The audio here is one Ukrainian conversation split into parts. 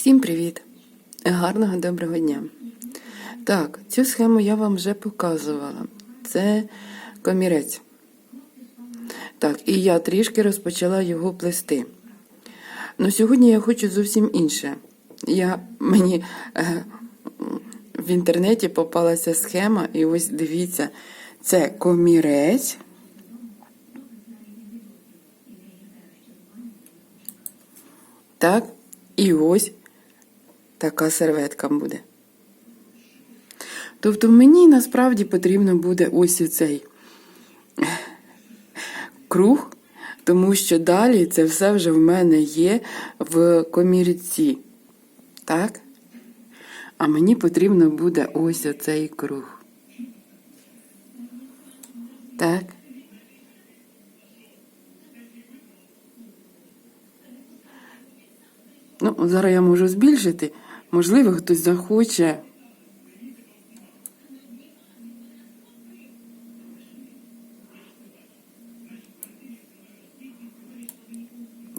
Всім привіт! Гарного доброго дня! Так, цю схему я вам вже показувала. Це комірець. Так, і я трішки розпочала його плести. Ну, сьогодні я хочу зовсім інше. Я, мені е, в інтернеті попалася схема, і ось дивіться, це комірець. Так, і ось така серветка буде. Тобто мені насправді потрібно буде ось цей круг, тому що далі це все вже в мене є в комірці. Так? А мені потрібно буде ось оцей круг. Так? Ну, зараз я можу збільшити. Можливо, хтось захоче.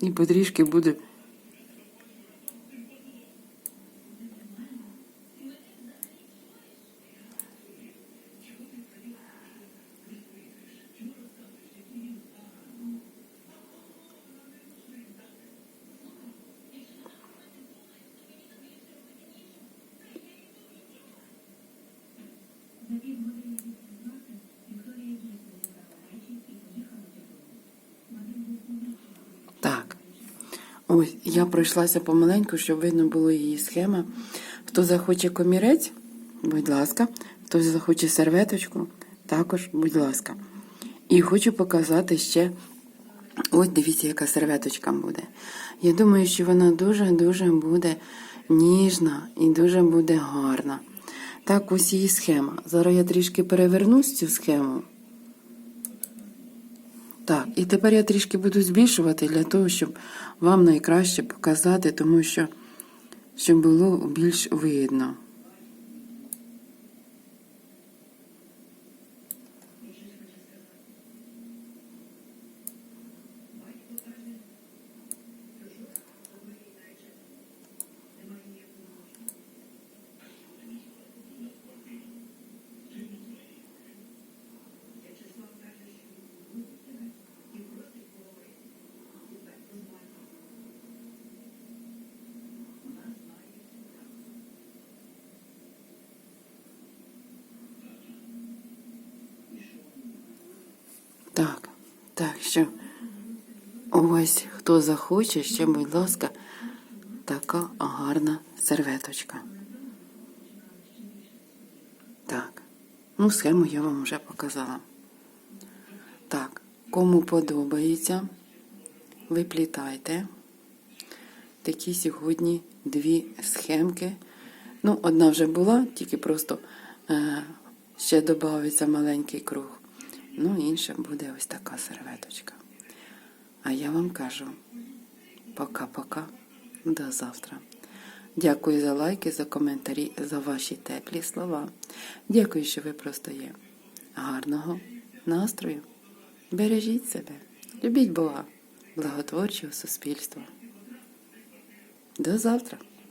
І потрішки буде. Так. Ось, я пройшлася помаленьку, щоб видно було її схема. Хто захоче комірець, будь ласка. Хто захоче серветочку, також, будь ласка. І хочу показати ще. Ось дивіться, яка серветочка буде. Я думаю, що вона дуже-дуже буде ніжна і дуже буде гарна. Так, ось її схема. Зараз я трішки перевернусь цю схему. Так, і тепер я трішки буду збільшувати для того, щоб вам найкраще показати, тому що щоб було більш видно. Так, так, що ось хто захоче, ще, будь ласка, така гарна серветочка. Так, ну, схему я вам вже показала. Так, кому подобається, виплітайте. Такі сьогодні дві схемки. Ну, одна вже була, тільки просто е, ще додається маленький круг. Ну, інша буде ось така серветочка. А я вам кажу пока-пока. До завтра. Дякую за лайки, за коментарі, за ваші теплі слова. Дякую, що ви просто є. Гарного настрою. Бережіть себе, любіть Бога, благотворчого суспільства. До завтра.